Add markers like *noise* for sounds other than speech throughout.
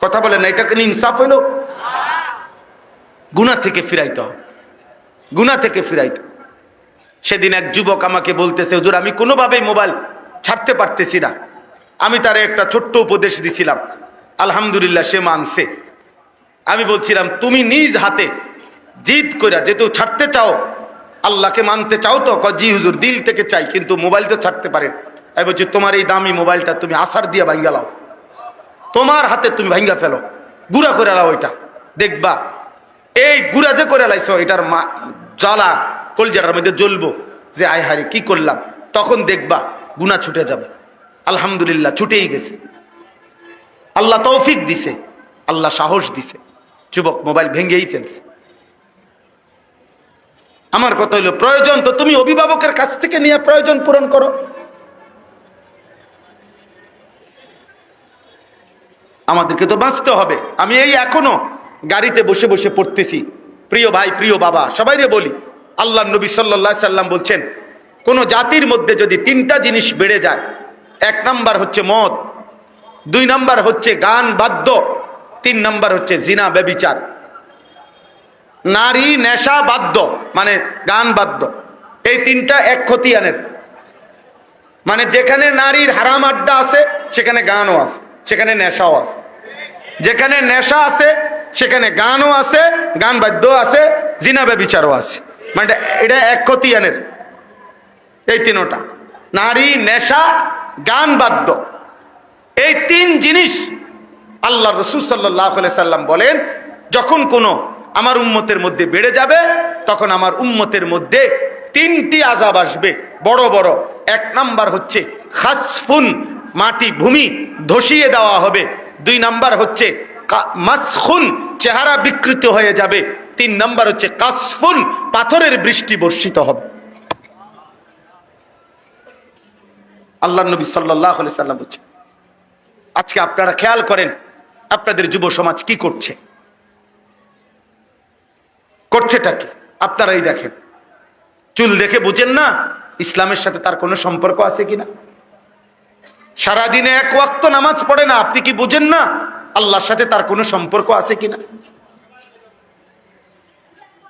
কথা বলেন এটা কেন ইনসাফ হইল? গুনা থেকে ফিরাইতে। গুনা থেকে ফিরাইতে। সেদিন এক যুবক আমাকে বলতেছে, হুজুর, আমি কোনোভাবেই মোবাইল ছাড়তে পারতেছি না। আমি তারে একটা ছোট্ট উপদেশ দিছিলাম। আলহামদুলিল্লাহ, সে মানছে। আমি বলছিলাম, তুমি নিজ হাতে জিদ কইরা যেহেতু ছাড়তে চাও, আল্লাহকে মানতে চাও তো? জি হুজুর, দিল থেকে চাই, কিন্তু মোবাইল তো ছাড়তে পারেন আমি বলছি, তোমার এই দামি মোবাইলটা তুমি আসার দিয়ে ভাঙ্গা লাও। তোমার হাতে তুমি ভাঙ্গা ফেলো। গুড়া করে লাও ওইটা দেখবা, এই গুড়া যে করে লাইছো, এটার মা জ্বালা কলজাটার মধ্যে জ্বলবো। যে আয় হারে কি করলাম? তখন দেখবা গুণা ছুটে যাবে। আলহামদুলিল্লাহ, ছুটেই গেছে। আল্লাহ তৌফিক দিছে। আল্লাহ সাহস দিছে। যুবক, মোবাইল ভেঙেই ফেলছে। আমার কথা হইল প্রয়োজন তো তুমি অভিভাবকের কাছ থেকে নিয়ে প্রয়োজন পূরণ করো। আমাদেরকে তো বাঁচতে হবে। আমি এই এখনও গাড়িতে বসে বসে পড়তেছি। প্রিয় ভাই, প্রিয় বাবা সবাইরে বলি, আল্লাহ নবী সাল্লাহ সাল্লাম বলছেন, কোন জাতির মধ্যে যদি তিনটা জিনিস বেড়ে যায়, এক নাম্বার হচ্ছে মদ, দুই নাম্বার হচ্ছে গান বাদ্য, তিন নাম্বার হচ্ছে জিনা, ব্যবিচার। নারী, নেশা, বাদ্য মানে গান বাদ্য, এই তিনটা এক খতিয়ানের। মানে যেখানে নারীর হারাম আড্ডা আছে, সেখানে গানও আছে। সেখানে নেশাও আছে। যেখানে নেশা আছে, সেখানে গানও আছে, গান বাদ্য আছে, জিনা ব্যবিচারও আছে। মানে এটা- এটা এক খতিয়ানের। এই তিনোটা। নারী, নেশা, গান, বাদ্য। এই তিন জিনিস আল্লাহ রসুল সাল্লাহ সাল্লাম বলেন, যখন কোনো আমার উম্মতের মধ্যে বেড়ে যাবে, তখন আমার উম্মতের মধ্যে তিনটি আজাব আসবে। বড় বড়। এক নাম্বার হচ্ছে খাসফুন। মাটি ভূমি ধসিয়ে দেওয়া হবে। দুই নাম্বার হচ্ছে মাসখুন চেহারা বিকৃত হয়ে যাবে। তিন নাম্বার হচ্ছে কাসফুন পাথরের বৃষ্টি বর্ষিত হবে। আল্লাহ নবী সাল্লাহ সাল্লাম বলছে আজকে আপনারা খেয়াল করেন আপনাদের যুব সমাজ কি করছে? করছেটা কি? আপনারাই দেখেন। চুল দেখে বুঝেন না, ইসলামের সাথে তার কোনো সম্পর্ক আছে কিনা? সারাদিনে এক ওয়াক্ত নামাজ পড়ে না, আপনি কি বুঝেন না আল্লাহর সাথে তার কোনো সম্পর্ক আছে কিনা?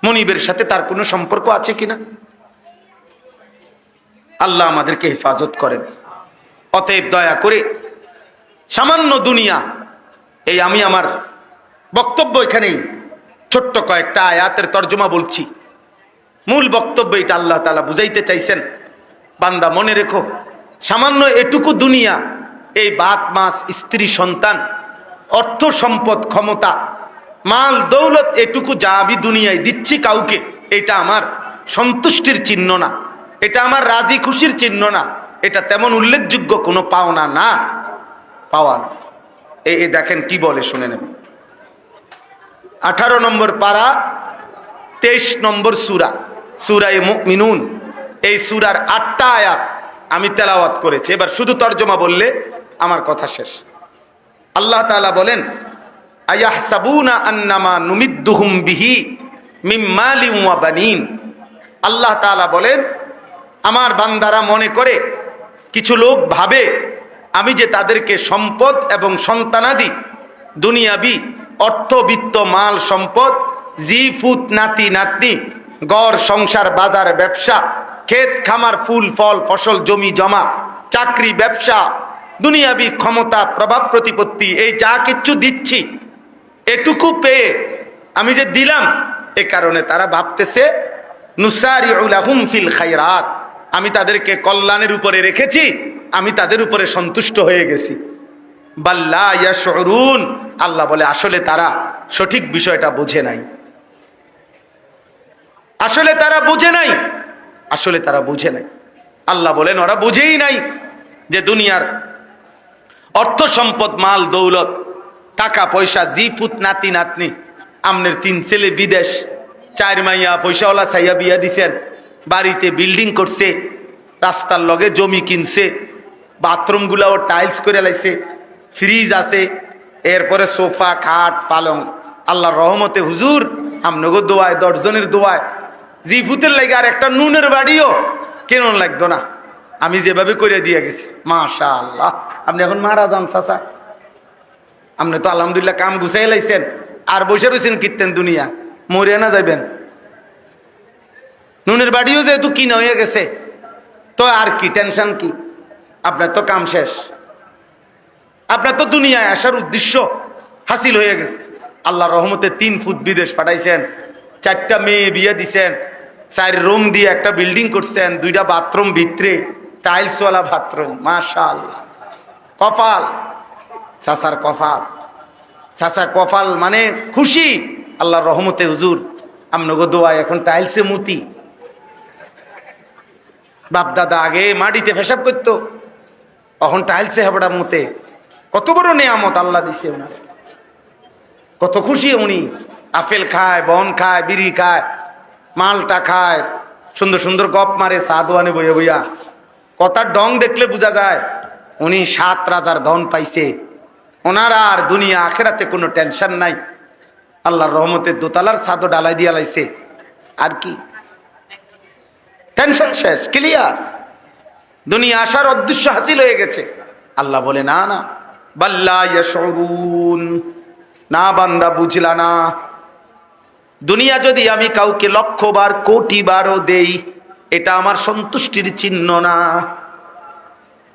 মনিবের সাথে তার কোনো সম্পর্ক আছে কিনা? আল্লাহ আমাদেরকে হেফাজত করেন। অতএব দয়া করে সামান্য দুনিয়া, এই আমি আমার বক্তব্য এখানেই, ছোট্ট কয়েকটা আয়াতের তর্জমা বলছি। মূল বক্তব্য এটা আল্লাহ তালা বুঝাইতে চাইছেন। বান্দা মনে রেখো সামান্য এটুকু দুনিয়া, এই বাত মাস, স্ত্রী, সন্তান, অর্থ সম্পদ, ক্ষমতা, মাল, দৌলত, এটুকু যা আমি দুনিয়ায় দিচ্ছি কাউকে, এটা আমার সন্তুষ্টির চিহ্ন না, এটা আমার রাজি খুশির চিহ্ন না, এটা তেমন উল্লেখযোগ্য কোনো পাওনা না, পাওয়া না। এই দেখেন কি বলে, শুনে নেবেন আঠারো নম্বর পারা, তেইশ নম্বর সুরা, সুরায় মিনুন এই সুরার আটটা আয়াত আমি তেলাওয়াত করেছি। এবার শুধু তর্জমা বললে আমার কথা শেষ। আল্লাহ তালা বলেন, আয়াহসাবুনা আন্নামা নুমিদ্দুহুম বিহি মিম মালিন বানিন। আল্লাহ তাআলা বলেন, আমার বান্দারা মনে করে, কিছু লোক ভাবে, আমি যে তাদেরকে সম্পদ এবং সন্তানাদি, দুনিয়াবি অর্থবিত্ত মাল, সম্পদ, জি, ফুত, নাতি, নাতনি, গড়, সংসার, বাজার, ব্যবসা ক্ষেত, খামার, ফুল, ফল, ফসল, জমি, জমা, চাকরি, ব্যবসা, দুনিয়াবি ক্ষমতা, প্রভাব, প্রতিপত্তি, এই যা কিচ্ছু দিচ্ছি, এটুকু পেয়ে আমি যে দিলাম, এ কারণে তারা ভাবতেছে ফিল খায়রাত। আমি তাদেরকে কল্যাণের উপরে রেখেছি, আমি তাদের উপরে সন্তুষ্ট হয়ে গেছি। বাল্লা ইয়াশউরুন। আল্লাহ বলে, আসলে তারা সঠিক বিষয়টা বুঝে নাই। আসলে তারা বুঝে নাই। আসলে তারা বুঝে নাই। আল্লাহ বলেন, ওরা বুঝেই নাই যে দুনিয়ার অর্থ সম্পদ, মাল, দৌলত, টাকা, পয়সা, জি, ফুত, নাতি, নাতনি, আমনের তিন ছেলে বিদেশ, চার মাইয়া পয়সাওয়ালা ছাইয়া বিয়া দিছেন, বাড়িতে বিল্ডিং করছে, রাস্তার লগে জমি কিনছে বাথরুম গুলাও টাইলস করে লাইছে, ফ্রিজ আছে, এরপরে সোফা, খাট, পালং, আল্লাহর রহমতে হুজুর, আমনগো দোয়ায়, দশজনের দোয়ায় জি ফুতের লাগে আর একটা নুনের বাড়িও কেন লাগতো না? আমি যেভাবে করে দিয়ে গেছি মাশা আল্লাহ আপনি এখন মারা যান চাচা। আপনি তো আলহামদুলিল্লাহ কাম গুছাই লাইছেন, আর বসে রয়েছেন কীর্তেন দুনিয়া, মরিয়া না যাইবেন। নুনের বাড়িও যেহেতু কিনা হয়ে গেছে, তো আর কি, টেনশন কি? আপনার তো কাম শেষ। আপনার তো দুনিয়ায় আসার উদ্দেশ্য হাসিল হয়ে গেছে। আল্লাহ রহমতে তিন ফুট বিদেশ পাঠাইছেন চারটা মেয়ে বিয়ে দিছেন, চার রুম দিয়ে একটা বিল্ডিং করছেন, দুইটা বাথরুম ভিতরে, টাইলসওয়ালা বাথরুম মাশাল কপাল, চাচার কপাল। চাচা কপাল মানে খুশি, আল্লাহর রহমতে হুজুর, আমনগো দোয়া এখন টাইলসে মুতি। বাপ দাদা আগে মাটিতে পেশাব করতো, এখন টাইলসে হাবড়া মতে। কত বড় নেয়ামত আল্লাহ দিছে ওনার। কত খুশি উনি। আপেল খায়, বন খায়, বিড়ি খায়, মালটা খায়, সুন্দর সুন্দর গপ মারে সাদওয়ানে বইয়া বইয়া। কথার ডং দেখলে বোঝা যায়, উনি সাত রাজার ধন পাইছে। ওনার আর দুনিয়া আখেরাতে কোনো টেনশন নাই। আল্লাহর রহমতের দোতলার সাদও ডালাই দিয়া লাইছে। আর কি? টেনশন শেষ, ক্লিয়ার। দুনিয়া আসার উদ্দেশ্য হাসিল হয়ে গেছে। আল্লাহ বলে, না না। বাল্লা না বান্দা, বুঝলা না। দুনিয়া যদি আমি কাউকে লক্ষ বার কোটি বারও দেই, এটা আমার সন্তুষ্টির চিহ্ন না।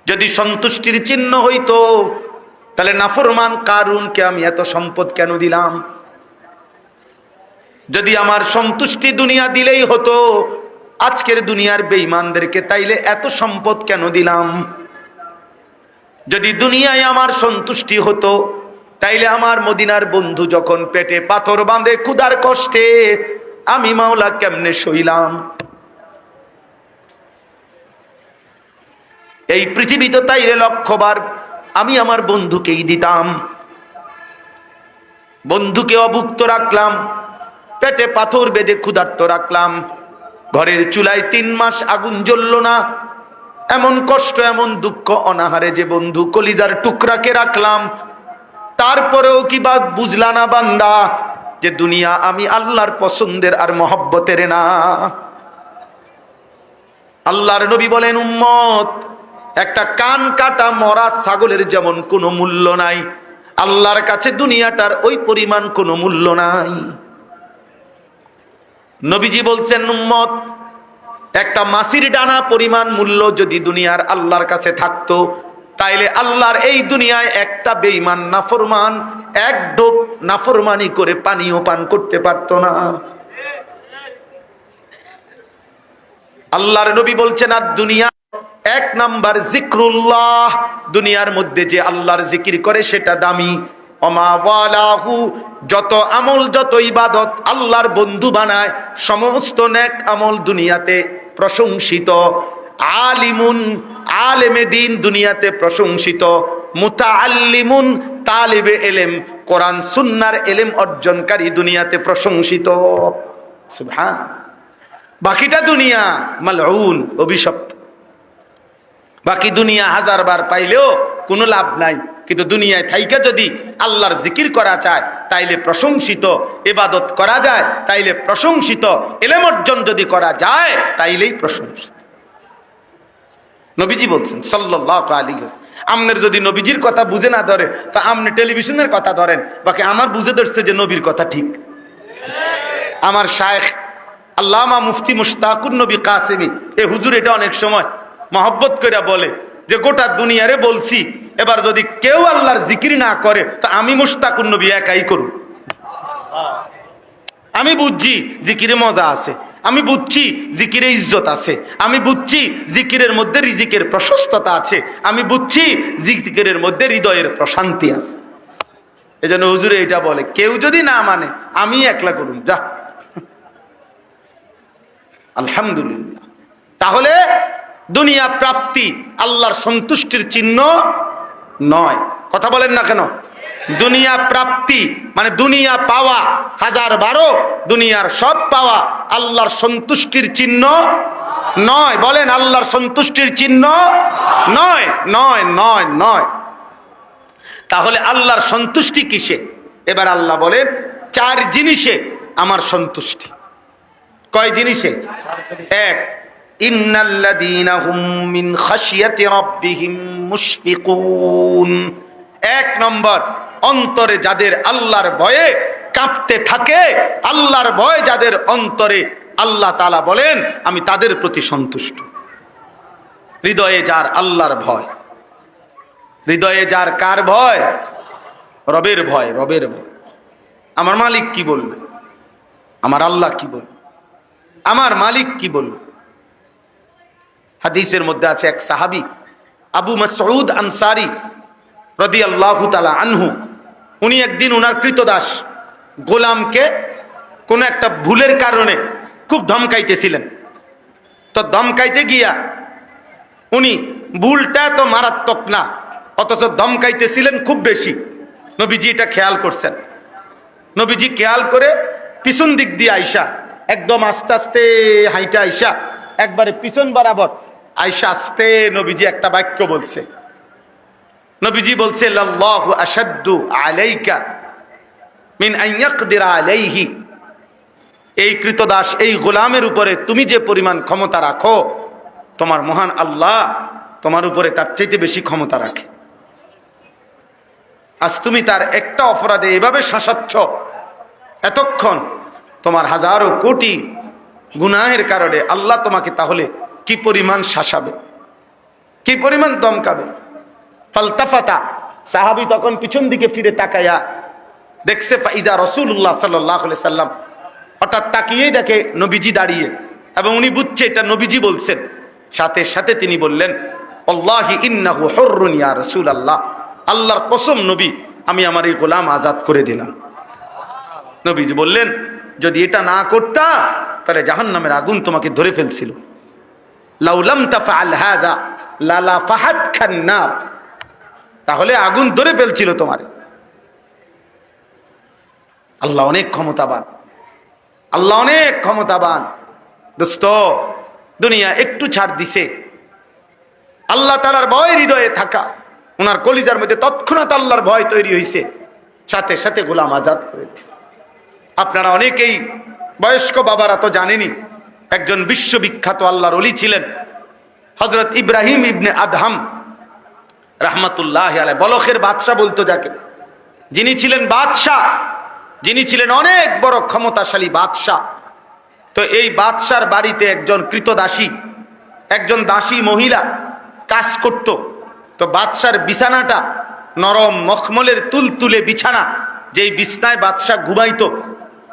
যদি সন্তুষ্টির চিহ্ন হইতো, তাহলে নাফরমান কারুনকে আমি এত সম্পদ কেন দিলাম? যদি আমার সন্তুষ্টি দুনিয়া দিলেই হতো, আজকের দুনিয়ার বেঈমানদেরকে তাইলে এত সম্পদ কেন দিলাম? যদি দুনিয়ায় আমার সন্তুষ্টি হতো তাইলে আমার মদিনার বন্ধু যখন পেটে পাথর বাঁধে ক্ষুদার কষ্টে, আমি মাওলা কেমনে সইলাম? এই পৃথিবী তো তাইলে লক্ষবার আমি আমার বন্ধুকেই দিতাম। বন্ধুকে অভুক্ত রাখলাম, পেটে পাথর বেঁধে ক্ষুধার্ত রাখলাম। ঘরের চুলায় তিন মাস আগুন জ্বলল না, এমন কষ্ট, এমন দুঃখ অনাহারে যে বন্ধু কলিজার টুকরাকে রাখলাম। তারপরেও কি বা বুঝলা না বান্দা যে দুনিয়া আমি আল্লাহর পছন্দের আর মহব্বতের না? আল্লাহর নবী বলেন, উম্মত, একটা কান কাটা মরা ছাগলের যেমন কোনো মূল্য নাই, আল্লাহর কাছে দুনিয়াটার ওই পরিমাণ কোনো মূল্য নাই। নবীজি বলছেন, উম্মত, একটা মাসির ডানা পরিমাণ মূল্য যদি দুনিয়ার আল্লাহর কাছে থাকতো তাইলে আল্লাহর এই দুনিয়ায় একটা বেইমান নাফরমান, এক ডোক নাফরমানি করে পানীয় পান করতে পারতো না। আল্লাহর নবী বলছেন, আর দুনিয়া এক নাম্বার জিক্রুল্লাহ, দুনিয়ার মধ্যে যে আল্লাহর জিকির করে সেটা দামি। যত আমল, যত ইবাদত আল্লাহর বন্ধু বানায়, সমস্ত নেক আমল দুনিয়াতে প্রশংসিত। আলিমুন আলেমে দিন দুনিয়াতে প্রশংসিত। মুতাআল্লিমুন তালিবে এলেম, কোরআন সুন্নার এলেম অর্জনকারী দুনিয়াতে প্রশংসিত। বাকিটা দুনিয়া মালউন, অভিশপ্ত। বাকি দুনিয়া হাজার বার পাইলেও কোনো লাভ নাই। কিন্তু দুনিয়ায় থাইকা যদি আল্লাহর জিকির করা চায়, তাইলে প্রশংসিত। এবাদত করা যায়, তাইলে প্রশংসিত। এলেম অর্জন যদি করা যায়, তাইলেই প্রশংসিত। নবীজি বলছেন সাল্লাহ আলী আমনের যদি নবীজির কথা বুঝে না ধরে, তা আমনে টেলিভিশনের কথা ধরেন, বাকি আমার বুঝে ধরছে যে নবীর কথা ঠিক। আমার শায়েখ আল্লামা মুফতি মুশতাকুর নবী কাসেমি, এ হুজুর এটা অনেক সময় মহব্বত করে বলে যে গোটা দুনিয়ারে বলছি, এবার যদি কেউ আল্লাহর জিকির না করে, তো আমি মুশতাকুর নবী একাই করুন। আমি বুঝছি জিকিরে মজা আছে। আমি বুঝছি জিকিরে ইজ্জত আছে। আমি বুঝছি জিকিরের মধ্যে রিজিকের প্রশস্ততা আছে। আমি বুঝছি জিকিরের মধ্যে হৃদয়ের প্রশান্তি আছে। এই জন্য হুজুরে এটা বলে, কেউ যদি না মানে আমি একলা করুন, যা। *laughs* আলহামদুলিল্লাহ। তাহলে দুনিয়া প্রাপ্তি আল্লাহর সন্তুষ্টির চিহ্ন নয়। কথা বলেন না কেন? দুনিয়া প্রাপ্তি মানে দুনিয়া পাওয়া, হাজার বারো, দুনিয়ার সব পাওয়া, আল্লাহর সন্তুষ্টির চিহ্ন নয়। বলেন, আল্লাহর সন্তুষ্টির চিহ্ন নয়। নয় নয় নয়। তাহলে আল্লাহর সন্তুষ্টি কিসে? এবার আল্লাহ বলেন, চার জিনিসে আমার সন্তুষ্টি। কয় জিনিসে? এক এক নম্বর অন্তরে যাদের আল্লাহর ভয়ে কাঁপতে থাকে, আল্লাহর ভয় যাদের অন্তরে আল্লাহ তালা বলেন, আমি তাদের প্রতি সন্তুষ্ট। হৃদয়ে যার আল্লাহর ভয়, হৃদয়ে যার কার ভয়? রবের ভয় রবের ভয়। আমার মালিক কি বলবে? আমার আল্লাহ কি বলবে? আমার মালিক কি বলবে? হাদিসের মধ্যে আছে এক সাহাবি, আবু মাসউদ আনসারি রদি আল্লাহ তালা আনহু উনি একদিন ওনার কৃতদাস গোলামকে কোনো একটা ভুলের কারণে খুব ধমকাইতেছিলেন। তো ধমকাইতে গিয়া উনি, ভুলটা তো মারাত্মক না, অথচ ধমকাইতেছিলেন খুব বেশি। নবীজি এটা খেয়াল করছেন। নবীজি খেয়াল করে পিছন দিক দিয়ে আইসা, একদম আস্তে আস্তে হাইটা আইসা, একবারে পিছন বরাবর আইসা আস্তে নবীজি একটা বাক্য বলছে। নবীজি বলছে আলাইকা মিন আলাইহি। এই কৃতদাস, এই গোলামের উপরে তুমি যে পরিমাণ ক্ষমতা রাখো, তোমার মহান আল্লাহ তোমার উপরে তার চাইতে বেশি ক্ষমতা রাখে। আজ তুমি তার একটা অপরাধে এভাবে শাসাচ্ছ, এতক্ষণ তোমার হাজারো কোটি গুনাহের কারণে আল্লাহ তোমাকে তাহলে কি পরিমাণ শাসাবে, কি পরিমাণ দমকাবে? ফালতাফাতা। সাহাবি তখন পিছন দিকে ফিরে তাকায়া দেখছে ইদা রসুল্লাহ সাল্লাহ সাল্লাম হঠাৎ তাকিয়েই দেখে নবীজি দাঁড়িয়ে এবং উনি বুঝছে এটা নবীজি বলছেন। সাথে সাথে তিনি বললেন, আল্লাহি ইন্নাহু হর্রুন ইয়া রসুল আল্লাহ আল্লাহর কসম নবী, আমি আমার এই গোলাম আজাদ করে দিলাম। নবীজি বললেন, যদি এটা না করতা, তাহলে জাহান নামের আগুন তোমাকে ধরে ফেলছিল। লাউলাম তাফাল হাজা লালা ফাহাদ খান্নার তাহলে আগুন ধরে ফেলছিল তোমার। আল্লাহ অনেক ক্ষমতাবান। আল্লাহ অনেক ক্ষমতাবান। দোস্ত, দুনিয়া একটু ছাড় দিছে। আল্লাহ তালার ভয় হৃদয়ে থাকা। ওনার কলিজার মধ্যে তৎক্ষণাৎ আল্লাহর ভয় তৈরি হয়েছে সাথে সাথে গোলাম আজাদ করে দিছে। আপনারা অনেকেই বয়স্ক বাবারা তো জানেনি একজন বিশ্ববিখ্যাত আল্লাহর অলি ছিলেন। হজরত ইব্রাহিম ইবনে আদহাম রাহমাতুল্লাহ আলাই বলখের বাদশাহ বলতো যাকে। যিনি ছিলেন বাদশাহ, যিনি ছিলেন অনেক বড় ক্ষমতাশালী বাদশাহ। তো এই বাদশার বাড়িতে একজন কৃতদাসী, একজন দাসী মহিলা কাজ করত। তো বাদশার বিছানাটা নরম মখমলের তুলতুলে বিছানা, যেই বিছনায় বাদশাহ ঘুমাইতো।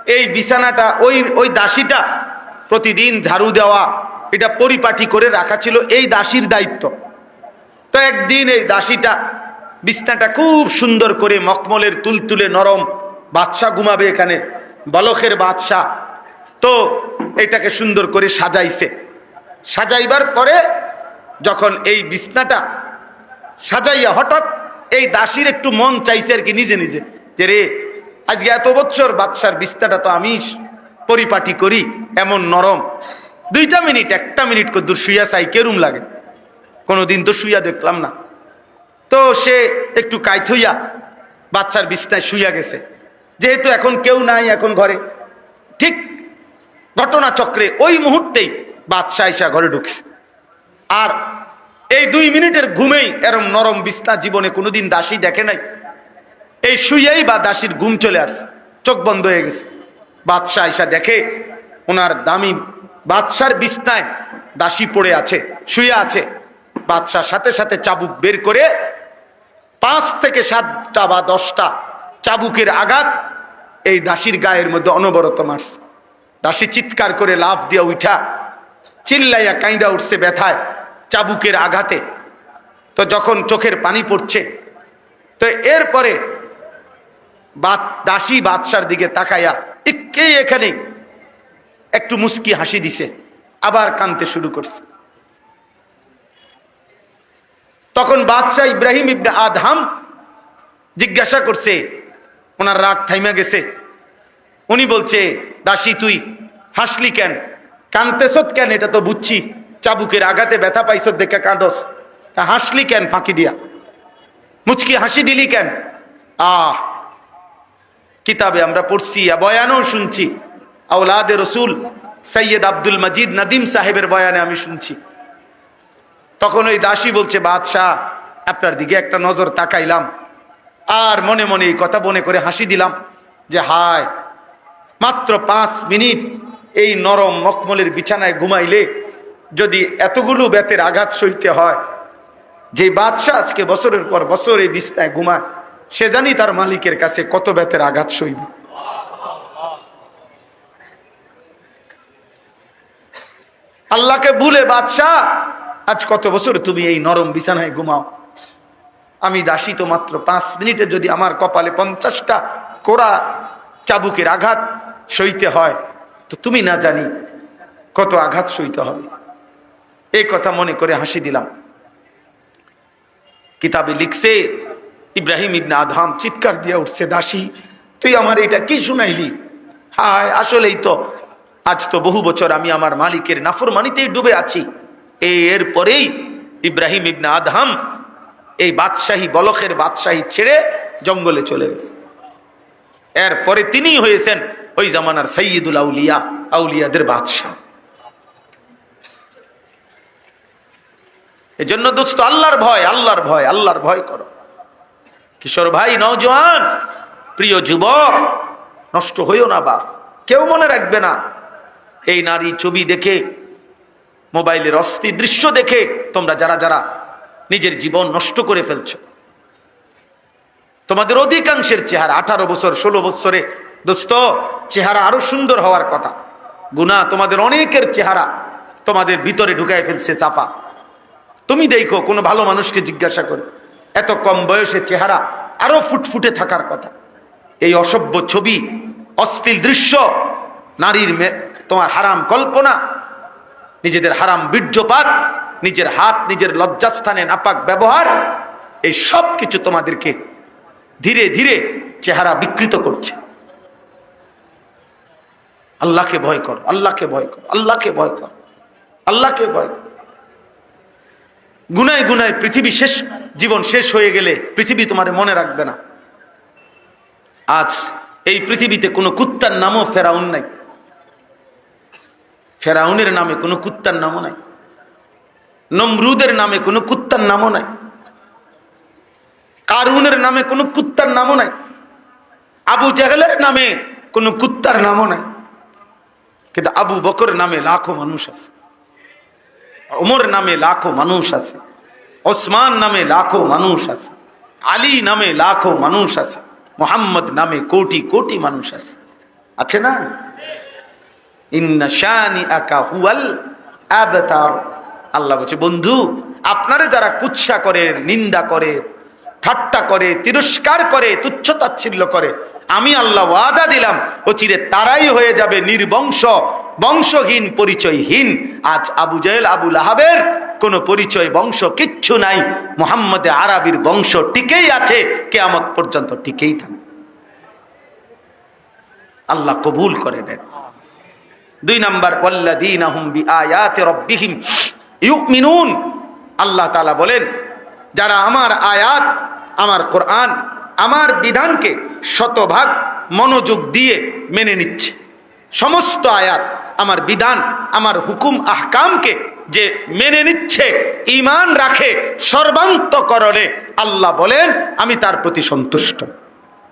এই বিছানাটা, ওই ওই দাসীটা প্রতিদিন ঝাড়ু দেওয়া, এটা পরিপাটি করে রাখা ছিল। এই দাসীর দায়িত্ব। তো একদিন এই দাসীটা বিছনাটা খুব সুন্দর করে মখমলের তুলতুলে নরম বাদশাহ ঘুমাবে এখানে বলখের বাদশাহ তো এটাকে সুন্দর করে সাজাইছে। সাজাইবার পরে যখন এই বিছনাটা সাজাইয়া হঠাৎ এই দাসীর একটু মন চাইছে আর কি নিজে নিজে, যে রে, আজকে এত বছর বাদশার বিছনাটা তো আমি পরিপাটি করি, এমন নরম। দুইটা মিনিট, একটা মিনিট করে দূর শুইয়া চাই, কেরুম লাগে। কোনোদিন তো শুইয়া দেখলাম না। তো সে একটু কাইত হইয়া বাচ্চার বিছনায় শুইয়া গেছে। যেহেতু এখন কেউ নাই এখন ঘরে। ঠিক ঘটনা চক্রে ওই মুহূর্তেই বাদশাহ ইসা ঘরে ঢুকছে। আর এই দুই মিনিটের ঘুমেই এরম নরম বিছনা জীবনে কোনোদিন দাসী দেখে নাই। এই শুইয়াই বা দাসীর ঘুম চলে আসছে। চোখ বন্ধ হয়ে গেছে। বাদশাহ ইসা দেখে ওনার দামি বাদশার বিছনায় দাসী পড়ে আছে শুয়ে আছে। বাদশার সাথে সাথে চাবুক বের করে পাঁচ থেকে সাতটা বা দশটা চাবুকের আঘাত এই দাসীর গায়ের মধ্যে অনবরত মারছে। দাসী চিৎকার করে লাফ দিয়ে উঠা, চিল্লাইয়া কাঁদা উঠছে ব্যথায় চাবুকের আঘাতে। তো যখন চোখের পানি পড়ছে, তো এরপরে দাসী বাদশার দিকে তাকাইয়া কে এখানে একটু মুস্কি হাসি দিছে, আবার কানতে শুরু করছে। তখন বাদশাহ ইব্রাহিম ইবনে আদহাম জিজ্ঞাসা করছে, ওনার রাগ থাইমা গেছে? উনি বলছে, দাসী তুই, হাসলি কেন? কানতেছত কেন? এটা তো বুঝছি। চাবুকের আঘাতে ব্যথা পাইছ, দেখে কাঁদস। হাসলি কেন ফাঁকি দিয়া? মুচকি হাসি দিলি কেন? আহ, কিতাবে আমরা পড়ছি বয়ানও শুনছি। আউলাদে রসুল সৈয়দ আব্দুল মজিদ নদীম সাহেবের বয়ানে আমি শুনছি। তখন ওই দাসী বলছে, বাদশাহ, আপনার দিকে একটা নজর তাকাইলাম আর মনে মনে এই কথা মনে করে হাসি দিলাম যে, হায়, মাত্র পাঁচ মিনিট এই নরম মখমলের বিছানায় ঘুমাইলে যদি এতগুলো বেতের আঘাত সইতে হয় যে বাদশাহ আজকে বছরের পর বছর এই বিছনায় ঘুমায়, সে জানি তার মালিকের কাছে কত বেতের আঘাত সইব। আল্লাহকে ভুলে বাদশাহ আজ কত বছর তুমি এই নরম বিছানায় ঘুমাও? আমি দাসী তো মাত্র পাঁচ মিনিটে যদি আমার কপালে পঞ্চাশটা কোড়া চাবুকের আঘাত সইতে হয়, তো তুমি না জানি কত আঘাত সইতে হবে। এই কথা মনে করে হাসি দিলাম। কিতাবে লিখছে, ইব্রাহিম ইবনা আধাম চিৎকার দিয়ে উঠছে, দাসী, তুই আমার এটা কি শুনাইলি? হায়, আসলেই তো, আজ তো বহু বছর আমি আমার মালিকের নাফরমানিতেই ডুবে আছি। এর পরেই ইব্রাহিম ইবনে আধাম এই বাদশাহী বলখের বাদশাহী ছেড়ে জঙ্গলে চলে গেছে। এরপরে তিনি হয়েছেন ওই জামানার সৈয়দুল আউলিয়া, আউলিয়াদের বাদশাহ। এজন্য দোস্ত, আল্লাহর ভয় আল্লাহর ভয় আল্লাহর ভয় করো। কিশোর ভাই, নওজোয়ান, প্রিয় যুবক, নষ্ট হইও না বাপ, কেউ মনে রাখবে না। এই নারী ছবি দেখে মোবাইলের অস্থির দৃশ্য দেখে তোমরা যারা যারা নিজের জীবন নষ্ট করে ফেলছ, তোমাদের অধিকাংশের চেহারা আঠারো বছর, ষোলো বছরে, দোস্ত, চেহারা আরও সুন্দর হওয়ার কথা। গুনা তোমাদের অনেকের চেহারা তোমাদের ভিতরে ঢুকায় ফেলছে, চাপা। তুমি দেখো, কোনো ভালো মানুষকে জিজ্ঞাসা করে, এত কম বয়সে চেহারা আরও ফুটফুটে থাকার কথা। এই অসভ্য ছবি, অস্থির দৃশ্য, নারীর তোমার হারাম কল্পনা নিজেদের হারাম বীর্যপাত নিজের হাত, নিজের লজ্জাস্থানে নাপাক ব্যবহার, এই সব কিছু তোমাদেরকে ধীরে ধীরে চেহারা বিকৃত করছে। আল্লাহকে ভয় কর, আল্লাহকে ভয় কর, আল্লাহকে ভয় কর, আল্লাহকে ভয় কর। গুনায় গুনায় পৃথিবী শেষ, জীবন শেষ হয়ে গেলে পৃথিবী তোমার মনে রাখবে না। আজ এই পৃথিবীতে কোনো কুত্তার নামও ফেরাউন নাই। ফেরাউনের নামে কোনো কুত্তার নামও নাই। নমরুদের নামে কোনো কুত্তার নামও নাই। কারুনের নামে কোনো কুত্তার নামও নাই। আবু জাহেলের নামে কোনো কুত্তার নামও নাই। কিন্তু আবু বকর নামে লাখো মানুষ আছে। ওমর নামে লাখো মানুষ আছে। ওসমান নামে লাখো মানুষ আছে। আলী নামে লাখো মানুষ আছে। মোহাম্মদ নামে কোটি কোটি মানুষ আছে। আছে না? আল্লাহ বলছে, বন্ধু, আপনারে যারা কুৎসা করে, নিন্দা করে, ঠাট্টা করে, তিরস্কার করে, তুচ্ছ তাচ্ছিল্য করে, আমি আল্লাহ ওয়াদা দিলাম ও চিরে তারাই হয়ে যাবে নির্বংশ, বংশহীন, পরিচয়হীন। আজ আবু জেল আবু লাহাবের কোনো পরিচয় বংশ কিচ্ছু নাই। মোহাম্মদে আরবির বংশ টিকেই আছে, কেয়ামত পর্যন্ত টিকেই থাকবে। আল্লাহ কবুল করে নেন। দুই নাম্বার ইউমিনুন। আল্লাহ তালা বলেন, যারা আমার আয়াত, আমার কোরআন, আমার বিধানকে শতভাগ মনোযোগ দিয়ে মেনে নিচ্ছে, সমস্ত আয়াত, আমার বিধান, আমার হুকুম, আহকামকে যে মেনে নিচ্ছে, ঈমান রাখে সর্বান্তকরণে আল্লাহ বলেন, আমি তার প্রতি সন্তুষ্ট।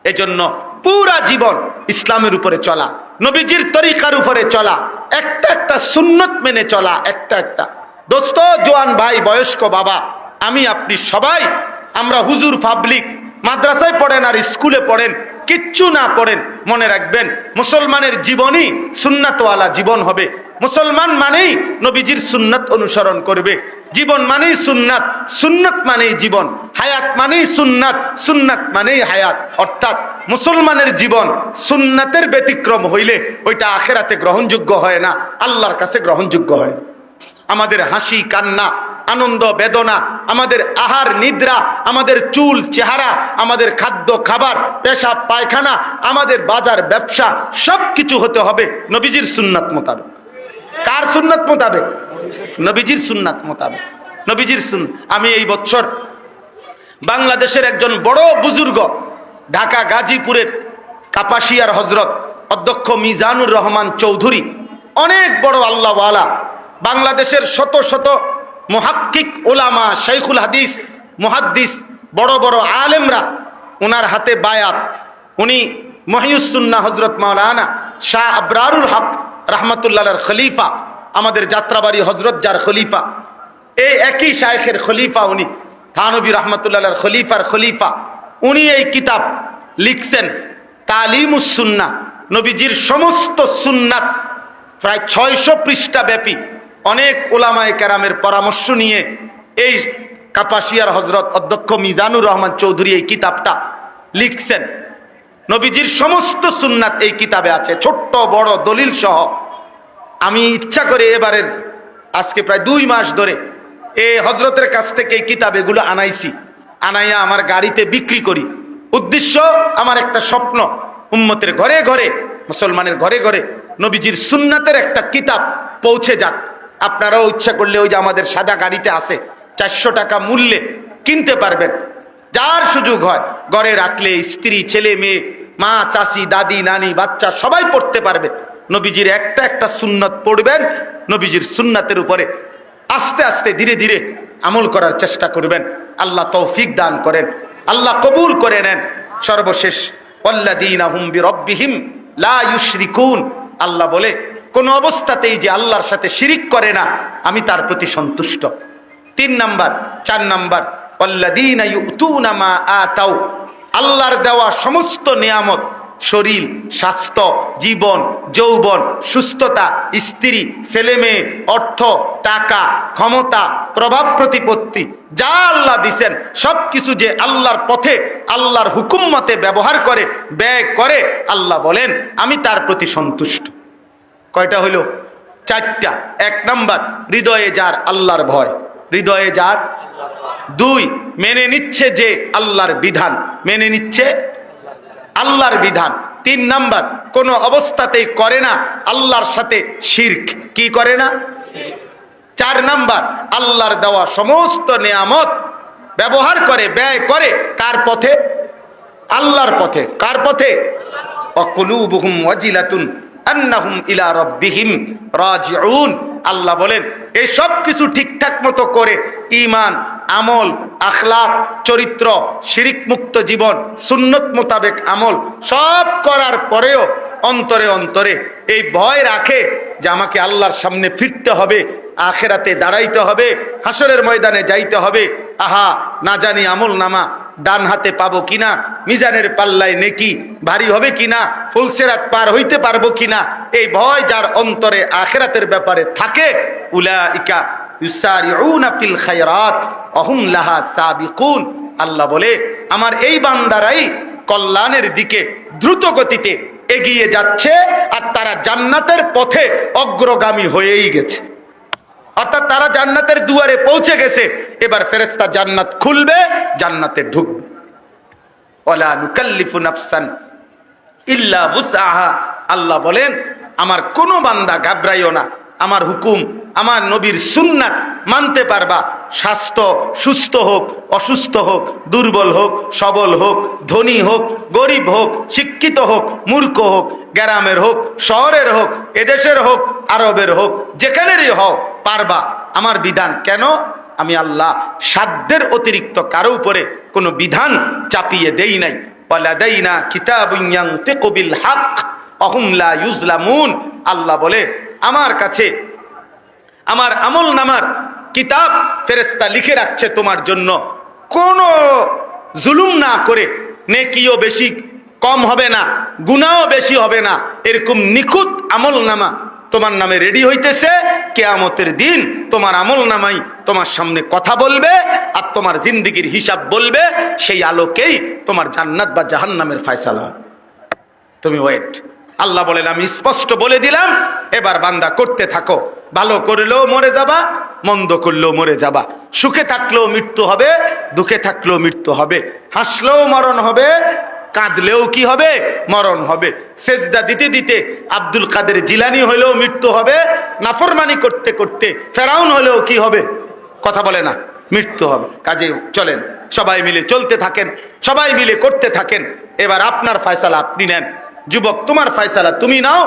এজন্য পুরা জীবন ইসলামের উপরে চলা, নবীজির তরিকার উপরে চলা, একটা একটা সুন্নত মেনে চলা, একটা একটা। দোস্ত, জোয়ান ভাই, বয়স্ক বাবা, আমি, আপনি সবাই, আমরা হুজুর, পাবলিক, মাদ্রাসায় পড়েন আর স্কুলে পড়েন, কিচ্ছু না পড়েন মনে রাখবেন, মুসলমানের জীবনই সুন্নাতওয়ালা জীবন হবে। মুসলমান মানেই নবীজির সুন্নাত অনুসরণ করবে। জীবন মানেই সুন্নাত সুন্নাত মানেই জীবন, হায়াত মানেই সুন্নাত সুন্নাত মানেই হায়াত। অর্থাৎ মুসলমানের জীবন সুন্নাতের ব্যতিক্রম হইলে ওইটা আখেরাতে গ্রহণযোগ্য হয় না, আল্লাহর কাছে গ্রহণযোগ্য হয়। আমাদের হাসি, কান্না, আনন্দ, বেদনা, আমাদের আহার, নিদ্রা, আমাদের চুল, চেহারা, আমাদের খাদ্য, খাবার পেশা পায়খানা, আমাদের বাজার, ব্যবসা সব কিছু হতে হবে নবীজির সুন্নাত মোতাবেক। কার সুন্নাত মোতাবেক? নবীজির সুন্নাত মোতাবেক। নবীজির সুন আমি এই বছর বাংলাদেশের একজন বড় বুজুর্গ, ঢাকা গাজীপুরের কাপাসিয়ার হজরত অধ্যক্ষ মিজানুর রহমান চৌধুরী, অনেক বড় আল্লাহওয়ালা, বাংলাদেশের শত শত মহাক্কিক ওলামা শাইখুল হাদিস, মুহাদ্দিস, বড় বড় আলেমরা ওনার হাতে বায়াত। উনি মহিউসুন্না হজরত মাওলানা শাহ আবরারুল হক রহমতুল্লাহর খলিফা, আমাদের যাত্রাবাড়ি হজরত যার খলিফা। এই একই শায়েখের খলিফা উনি, থানবী রহমতুল্লাহর খলিফার খলিফা। উনি এই কিতাব লিখছেন তালিমুসুন্না নবীজির সমস্ত সুন্নাত, প্রায় ছয়শো পৃষ্ঠা ব্যাপী। অনেক ওলামায় কেরামের পরামর্শ নিয়ে এই কাপাসিয়ার হজরত অধ্যক্ষ মিজানুর রহমান চৌধুরী এই কিতাবটা লিখছেন। নবীজির সমস্ত সুন্নাত এই কিতাবে আছে, ছোট্ট, বড়, দলিল সহ। আমি ইচ্ছা করে এবারের, আজকে প্রায় দুই মাস ধরে এ হজরতের কাছ থেকে এই কিতাব এগুলো আনাইছি। আনাইয়া আমার গাড়িতে বিক্রি করি। উদ্দেশ্য, আমার একটা স্বপ্ন, উম্মতের ঘরে ঘরে, মুসলমানের ঘরে ঘরে নবীজির সুন্নাতের একটা কিতাব পৌঁছে যাক। আপনারাও ইচ্ছা করলে ওই যে আমাদের সাদা গাড়িতে আছে, চারশো টাকা মূল্যে কিনতে পারবেন। যার সুযোগ হয়, ঘরে রাখলে স্ত্রী, ছেলে, মেয়ে মা, চাচি, দাদি, নানি, বাচ্চা সবাই পড়তে পারবে। নবীজির একটা একটা সুন্নত পড়বেন, নবীজির সুন্নাতের উপরে আস্তে আস্তে ধীরে ধীরে আমল করার চেষ্টা করবেন। আল্লাহ তৌফিক দান করেন, আল্লাহ কবুল করে নেন। সর্বশেষ আল্লাহ বলে, কোন অবস্থাতেই যে আল্লাহর সাথে শিরিক করে না, আমি তার প্রতি সন্তুষ্ট। তিন নাম্বার, চার নাম্বার আল্লাহর দেওয়া সমস্ত নিয়ামত, শরীর, স্বাস্থ্য, জীবন, যৌবন, সুস্থতা, স্ত্রী ছেলে মেয়ে অর্থ, টাকা, ক্ষমতা, প্রভাব প্রতিপত্তি, যা আল্লাহ দিছেন সব কিছু যে আল্লাহর পথে, আল্লাহর হুকুম মতে ব্যবহার করে, ব্যয় করে, আল্লাহ বলেন, আমি তার প্রতি সন্তুষ্ট। কয়টা হইল? চারটা। এক নাম্বার, হৃদয়ে যার আল্লাহর ভয়। হৃদয়ে যার দুই, মেনে নিচ্ছে যে আল্লাহর বিধান। মেনে নিচ্ছে আল্লাহর বিধান। তিন নাম্বার, কোন অবস্থাতেই করে না আল্লাহর সাথে শির্ক। কি করে না? চার নাম্বার, আল্লাহর দেওয়া সমস্ত নিয়ামত ব্যবহার করে, ব্যয় করে কার পথে? আল্লাহর পথে। কার পথে? অকুলুবুহুম ওয়াজিলাতুন আন্নাহুম ইলা রাব্বিহিম রাজিউন। আল্লাহ বলেন, এই সব কিছু ঠিকঠাক মতো করে ইমান আমল আখলাক চরিত্র শিরিক মুক্ত জীবন, সুন্নত মোতাবেক আমল সব করার পরেও অন্তরে অন্তরে এই ভয় রাখে যে আমাকে আল্লাহর সামনে ফিরতে হবে। আখেরাতে দাঁড়াইতে হবে হাসরের ময়দানে যাইতে হবে। আহা, না জানি আমল নামা ডান হাতে পাবো কিনা, মিজানের পাল্লায় নেকি ভারী হবে কিনা ফুলসেরাত পার হইতে পারব কিনা, এই ভয় যার অন্তরে আখেরাতের ব্যাপারে থাকে উলা ইকা ফিল অহুম লাহা আল্লাহ বলে, আমার এই বান্দারাই কল্যাণের দিকে দ্রুত গতিতে এগিয়ে যাচ্ছে, আর তারা জান্নাতের পথে অগ্রগামী হয়েই গেছে। অর্থাৎ তারা জান্নাতের দুয়ারে পৌঁছে গেছে। এবার ফেরেস্তা জান্নাত খুলবে, জান্নাতে ঢুকবে। ওলা ইল্লা বুসআহা আল্লাহ বলেন, আমার কোনো বান্দা ঘাবড়াইও না। আমার হুকুম, আমার নবীর সুন্নাত মানতে পারবা। স্বাস্থ্য সুস্থ হোক, অসুস্থ হোক, দুর্বল হোক, সবল হোক, ধনী হোক, গরিব হোক, শিক্ষিত হোক, মূর্খ হোক, গ্রামের হোক, শহরের হোক, এদেশের হোক, আরবের হোক, যেখানেরই হোক পারবা আমার বিধান। কেন? আমি আল্লাহ সাধ্যের অতিরিক্ত কারও উপরে কোনো বিধান চাপিয়ে দেই নাই। ওয়ালাদাইনা কিতাবুন ইয়ানতিকু বিল হক অহুম লা ইউজলামুন। আল্লাহ বলে, আমার কাছে আমার আমল নামার কিতাব ফেরেস্তা লিখে রাখছে তোমার জন্য। কোনো জুলুম না করে নেকিও বেশি কম হবে না গুনাও বেশি হবে না। এরকম নিখুঁত আমল নামা তোমার নামে রেডি হইতেছে। কেয়ামতের দিন তোমার আমল নামাই তোমার সামনে কথা বলবে আর তোমার জিন্দিগির হিসাব বলবে, সেই আলোকেই তোমার জান্নাত বা জাহান্নামের ফয়সালা। তুমি ওয়েট আল্লাহ বলেন, আমি স্পষ্ট বলে দিলাম, এবার বান্দা করতে থাকো। ভালো করলেও মরে যাবা, মন্দ করলেও মরে যাবা। সুখে থাকলেও মৃত্যু হবে, দুঃখে থাকলেও মৃত্যু হবে। হাসলেও মরণ হবে কাঁদলেও কি হবে? মরণ হবে। সেজদা দিতে দিতে আব্দুল কাদের জিলানি হলেও মৃত্যু হবে, নাফরমানি করতে করতে ফেরাউন হলেও কি হবে? কথা বলে না, মৃত্যু হবে। কাজে চলেন, সবাই মিলে চলতে থাকেন, সবাই মিলে করতে থাকেন। এবার আপনার ফয়সালা আপনি নেন। যুবক, তোমার ফয়সালা তুমি নাও,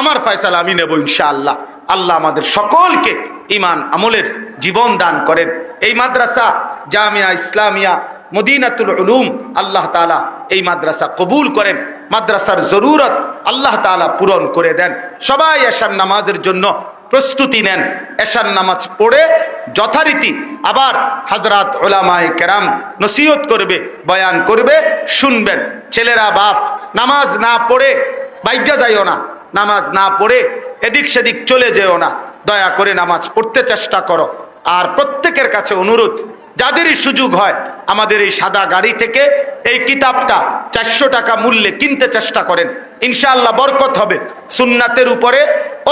আমার ফয়সালা আমি নেব ইনশাআল্লাহ। আল্লাহ আমাদের সকলকে ইমান আমলের জীবন দান করেন। এই মাদ্রাসা, জামিয়া ইসলামিয়া, মদিনাতুল উলুম, আল্লাহ তাআলা এই মাদ্রাসা কবুল করেন, মাদ্রাসার জরুরত আল্লাহ তাআলা পূরণ করে দেন। সবাই এশার নামাজের জন্য প্রস্তুতি নেন। এশার নামাজ পড়ে যথারীতি আবার হাজরাত ওলামায়ে কেরাম নসিহত করবে, বয়ান করবে, শুনবেন। ছেলেরা বাপ, নামাজ না পড়ে বাইজ্ঞা যাইও না, নামাজ না পড়ে এদিক সেদিক চলে যেও না। দয়া করে নামাজ পড়তে চেষ্টা করো। আর প্রত্যেকের কাছে অনুরোধ যাদেরই সুযোগ হয়, আমাদের এই সাদা গাড়ি থেকে এই কিতাবটা চারশো টাকা মূল্যে কিনতে চেষ্টা করেন। ইনশাআল্লাহ বরকত হবে। সুন্নাতের উপরে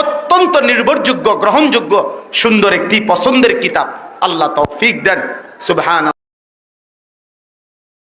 অত্যন্ত নির্ভরযোগ্য, গ্রহণযোগ্য, সুন্দর একটি পছন্দের কিতাব। আল্লাহ তৌফিক দেন। সুবহান